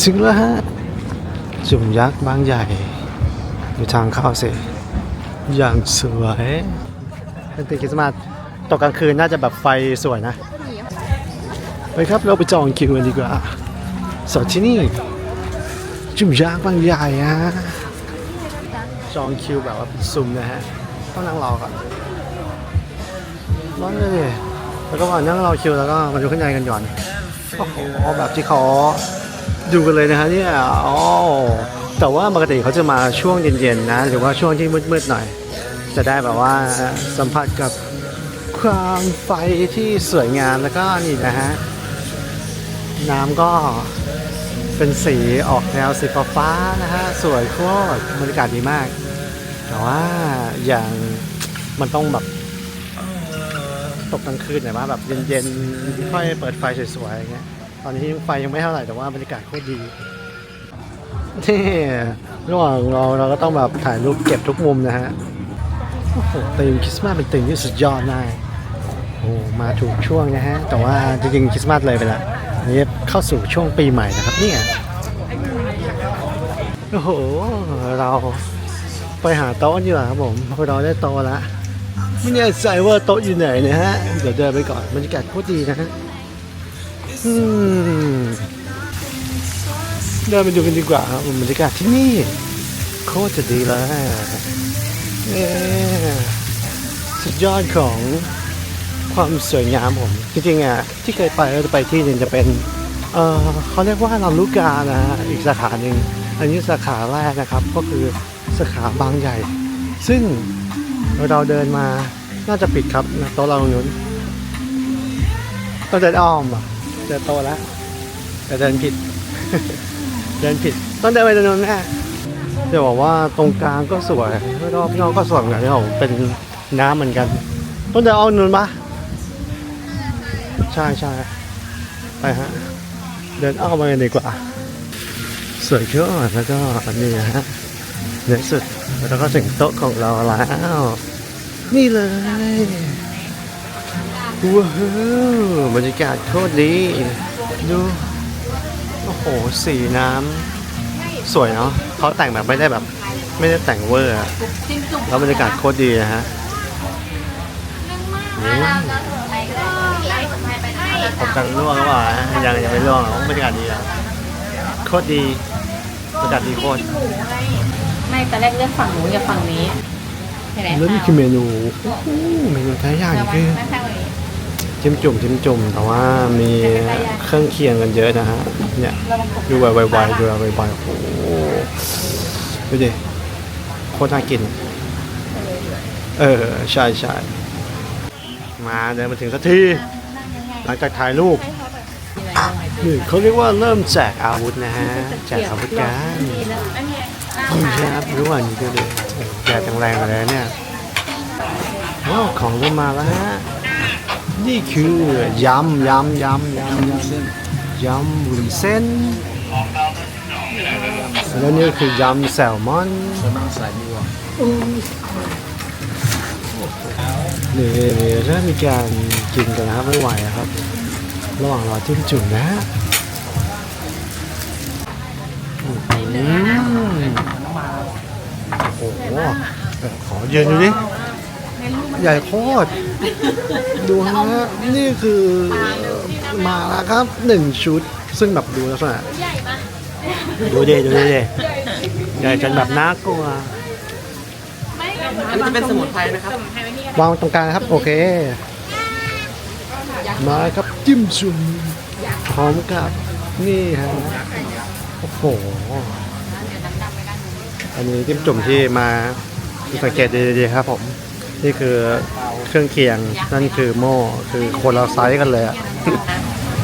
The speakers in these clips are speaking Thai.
ถึงแล้วฮะ จุ่มยักษ์บางใหญ่ อยู่ทางเข้าสิ อย่างสวยเป็นตีคริสต์มาสตกกลางคืนน่าจะแบบไฟสวยนะ ไปครับเราไปจองคิวกันดีกว่าสดที่นี่ จุ่มยักษ์บางใหญ่ฮะจองคิวแบบว่าเป็นซุ่มนะฮะ ต้องนั่งรอก่อนร้อนเลยดิแล้วก็มานั่งรอคิวแล้วก็มาดูข้างในกันก่อนโอ้โหแบบที่เขา ดูกันเลยนะฮะเนี่ยอ๋อแต่ว่าปกติเขาจะมาช่วงเย็นๆนะ หรือว่าช่วงที่มืดๆหน่อย จะได้แบบว่าสัมผัสกับความไฟที่สวยงามแล้วก็นี่นะฮะน้ำก็เป็นสีออกแนวสีฟ้าๆนะฮะสวยโคตรบรรยากาศดีมาก แต่ว่าอย่างมันต้องแบบตกกลางคืนหน่อยว่าแบบเย็นๆค่อยเปิดไฟสวยๆอย่างเงี้ย ตอนนี้ไฟยังไม่เท่าไหร่แต่ว่าบรรยากาศโคตรดีนี่ระหว่างเราเราก็ต้องแบบถ่ายรูปเก็บทุกมุมนะฮะโอ้โหธีมคริสต์มาสเป็นธีมที่สุดยอดมากโอ้มาถูกช่วงนะฮะ แต่ว่าจริงๆคริสต์มาสเลยไปละนนี้เข้าสู่ช่วงปีใหม่นะครับเนี่ยโอ้โห เราไปหาโต๊ะดีกว่าครับผมเพราะเราได้โต๊ะละไม่แน่ใจว่าโต๊ะอยู่ไหนนะฮะ เดี๋ยวเดินไปก่อนบรรยากาศโคตรดีนะฮะ เดินไปดูกันดีกว่าครับบรรยากาศที่นี่โคตรจะดีเลยเย้สุดยอดของความสวยงามผมจริงๆอะที่เคยไปก็จะไปที่หนึ่งจะเป็นเออเขาเรียกว่าลำลูกกานะฮะอีกสาขาหนึ่งอันนี้สาขาแรกนะครับ ก็คือสาขาบางใหญ่ ซึ่งเราเดินมาน่าจะปิดครับนะโต๊ะเราตรงนู้นต้องเดินอ้อมอะ จอโตแล้วแต่เดินผิด เดินผิด ต้องเดินไปตรงนู้นแม่จะบอกว่าตรงกลางก็สวยรอบนอกก็สวยเหมือนกันเป็นน้ำเหมือนกัน ต้องเดินอ้อมนู้นปะใช่ใช่ไปฮะ เดินอ้อมมากันดีกว่า สวยเยอะแล้วก็นี่นะฮะในที่สุดเราก็ถึงโต๊ะของเราแล้ว นี่เลย ว้าวบรรยากาศโคตรดี ดู โอ้โห สีน้ำสวยเนาะเขาแต่งแบบไม่ได้แบบ ไม่ได้แต่งเวอร์อะแล้วบรรยากาศโคตรดีนะฮะอืมผมจะล่วงหรือเปล่าฮะยังยังไม่ล่วงหรอกบรรยากาศดีแล้วโคตรดีบรรยากาศดีโคตรไม่ตอนแรกเลือกฝั่งนู้นกับฝั่งนี้ใช่ไหมแล้วนี่คือเมนูโอ้โหเมนูท้ายอย่างระวังคือไม่ใช่เลย จิ้มจุ่มจิ้มจุ่มแต่ว่ามีเครื่องเคียงกันเยอะนะฮะเนี่ยดูไวๆดูไวๆโอ้โหดูดิโคตรน่ากิน เออใช่ใช่มาเดินมาถึงสักทีหลังจากถ่ายรูปนี่เขาเรียกว่าเริ่มแจกอาวุธนะฮะแจกอาวุธกันอันนี้นี่ครับรู้ว่านี่ดูดิแดดแรงๆเลยเนี่ยว้าวของเริ่มมาแล้วฮะ นี่คือยำยำยำยำยำยำวุ้นเส้นแล้วนี่คือยำแซลมอนนี่เริ่มมีการกินกันนะครับไม่ไหวครับ ระหว่างรอจิ้มจุ่มนะฮะโอ้โหเออขอยืนดูดิ ใหญ่โคตร ดูฮะนี่คือมาแล้วครับหนึ่งชุด ซึ่งแบบดูลักษณะดูดิดูดิใหญ่จนแบบน่ากลัวอันนี้จะเป็นสมุนไพรนะครับวางตรงกลางนะครับ โอเค มาครับจิ้มจุ่มพร้อมกับนี่ฮะโอ้โหอันนี้จิ้มจุ่มที่มาสังเกตดีๆครับผม นี่คือเครื่องเคียง นั่นคือหม้อ คือคนเราไซส์กันเลยอะ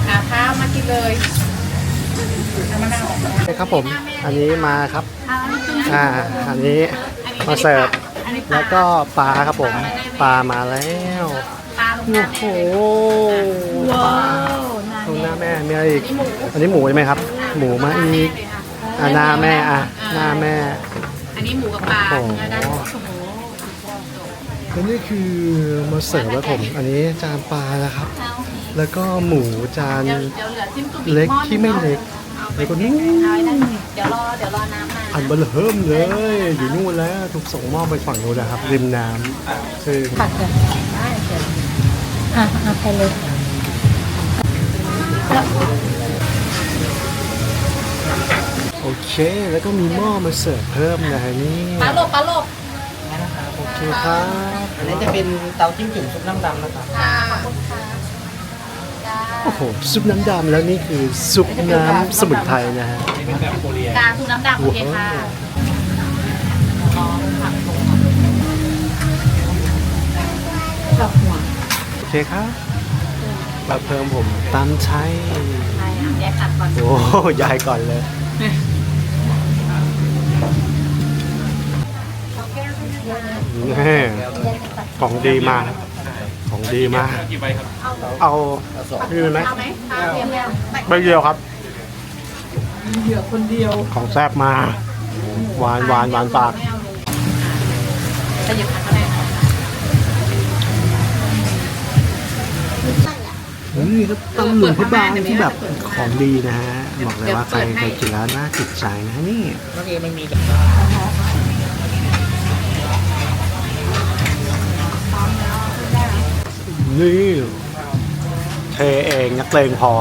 หาข้าวมากินเลยเอามะนาวครับผม อันนี้มาครับ อ่า อันนี้มาเสิร์ฟ แล้วก็ปลาครับผม ปลามาแล้วปลาลงโอ้โหปลาตรงหน้าแม่ มีอะไรอีก อันนี้หมูใช่ไหมครับ หมูมาอีกอ่าหน้าแม่อะหน้าแม่ อันนี้หมูกับปลาโอ้โห แล้วนี่คือมาเสิร์ฟแล้วผม อันนี้จานปลานะครับ แล้วก็หมูจานเดี๋ยวเดี๋ยวเหลือจิ้มจุ่มอีกเล็กหม้อที่ไม่เล็กเอาแล้วก็นู่นเอาไว้ได้เดี๋ยวรอเดี๋ยวรอน้ำมาอันเบลเริ่มเลย อยู่นู่นแล้วถูกส่งมอบไปฝั่งนู้นนะครับ ริมน้ำคือผักเลยได้เดี๋ยวอะเอาไปเลยโอเค แล้วก็มีหม้อมาเสิร์ฟเพิ่มนะฮะนี่ปลาหลบปลาหลบโอเคครับ อันนี้จะเป็นเตาจิ้มจุ่มซุปน้ำดำนะครับค่ะขอบคุณค่ะจ้าโอ้โหซุปน้ำดำแล้วนี่คือซุปน้ำสมุนไพรนะฮะกาทูน้ำดำโอเคค่ะรอผักลงดอกหัวโอเคครับมาเพิ่มผมตามใช้ใช่อะแยกผักก่อนโอ้ยายก่อนเลยนี่ ของดีมากของดีมากเอาพี่เป็นไหมเอาไหมเอาเตรียมแล้วใบเดียวครับ เหลือคนเดียวของแซ่บมา หวานหวานหวานปากไม่เอาเลยจะหยิบผักก็ได้ค่ะนี่ก็ตำหนึ่งพุทบางที่แบบของดีนะฮะ บอกเลยว่าใครเคยกินแล้วน่าติดใจนะนี่เมื่อกี้มันมีแบบ นี่เทเองนักเลงพอ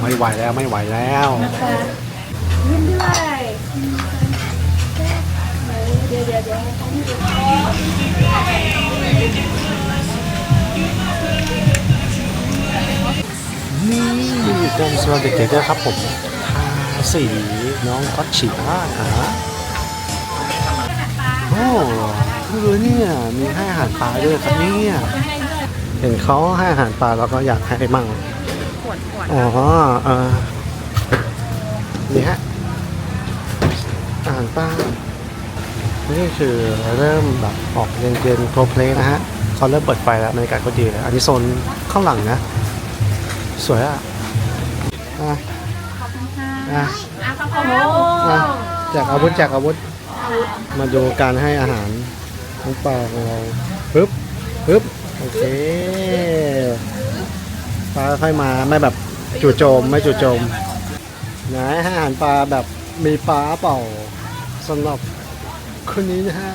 ไม่ไหวแล้วไม่ไหวแล้วนี่กองสำหรับเด็กๆด้วยครับผมทาสีน้องก็ฉีอาฮะโอ้คือเนี่ยมีให้อาหารปลาด้วยครับเนี่ย เห็นเขาให้อาหารปลาเราก็อยากให้มั่งขวดขวดอ๋อเออนี่ฮะอาหารปลานี่คือเริ่มแบบออกเย็นๆโปรเพลนะฮะเขาเริ่มเปิดไฟแล้วบรรยากาศก็ดีแล้วอันนี้โซนข้างหลังนะ สวยอะอะอะอะข้าวโพดอะแจกอาวุธแจกอาวุธ มาดูการให้อาหารน้องปลาของเราปึ๊บปึ๊บ โอเคปลาค่อยมาไม่แบบจู่โจมไม่จู่โจมไหนให้อาหารปลาแบบมีปลาเปล่าสำหรับคนนี้นะฮะ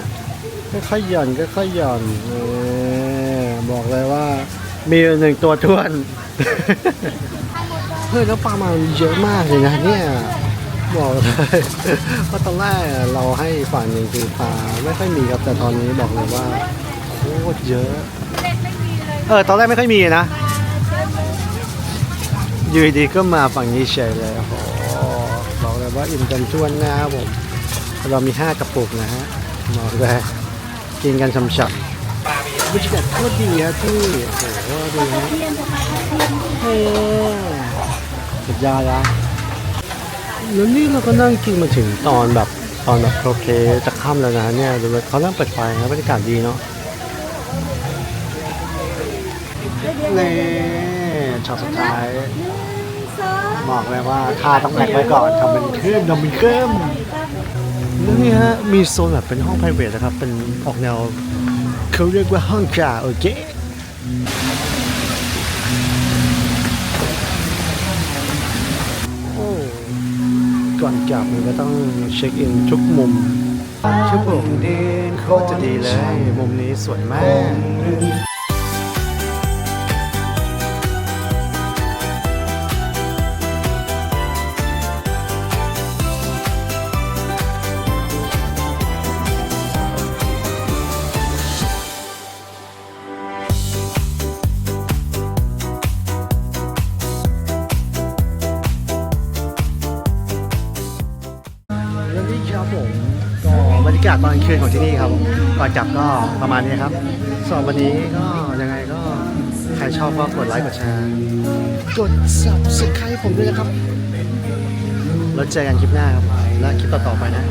ค่อยๆหย่อนค่อยๆหย่อนออบอกเลยว่า มีหนึ่งตัวท้วนเฮ้ยแล้วปลามันเยอะมากเลยนะเนี่ยบอกเลยว่าตอนแรกเราให้ฝั่งหนึ่งคือปลาไม่ค่อยมีครับแต่ตอนนี้บอกเลยว่าโคตรเยอะ เออ ตอนแรกไม่ค่อยมีนะ อยู่ดีๆก็มาฝั่งนี้เฉยเลยโอ้โหบอกเลยว่าอิ่มกันจ้วนนะครับผม เรามีห้ากระปุกนะฮะบอกเลยกินกันฉ่ำๆบรรยากาศโคตรดีครับที่โอ้โหดูนะเฮ้ยสุดยอดละแล้วนี่เราก็นั่งกินมาถึงตอนแบบตอนแบบโอเคจะค่ำแล้วนะเนี่ยดูเลยเขาเริ่มเปิดไฟนะบรรยากาศดีเนาะ นี่ช็อตสุดท้ายบอกเลยว่าท่าต้องแบกไว้ก่อนทำเป็นเครื่องทำเป็นเครื่องแล้วนี่ฮะมีโซนแบบเป็นห้อง p r i v a t นะครับ เป็นออกแนวเขาเรียกว่าห้องกาโอเคโอ้ก่อนกลับมันก็ต้องเช็คอินทุกมุมชั่วโมงโคตรจะดีเลย มุมนี้สวยมาก ครับผมก็บรรยากาศตอนกลางคืนของที่นี่ครับผมก่อนกลับก็ประมาณนี้ครับสำหรับวันนี้ก็ยังไงก็ใครชอบก็กดไลค์กดแชร์กด subscribe ผมด้วยนะครับแล้วเจอกันคลิปหน้าครับและคลิปต่อๆไปนะ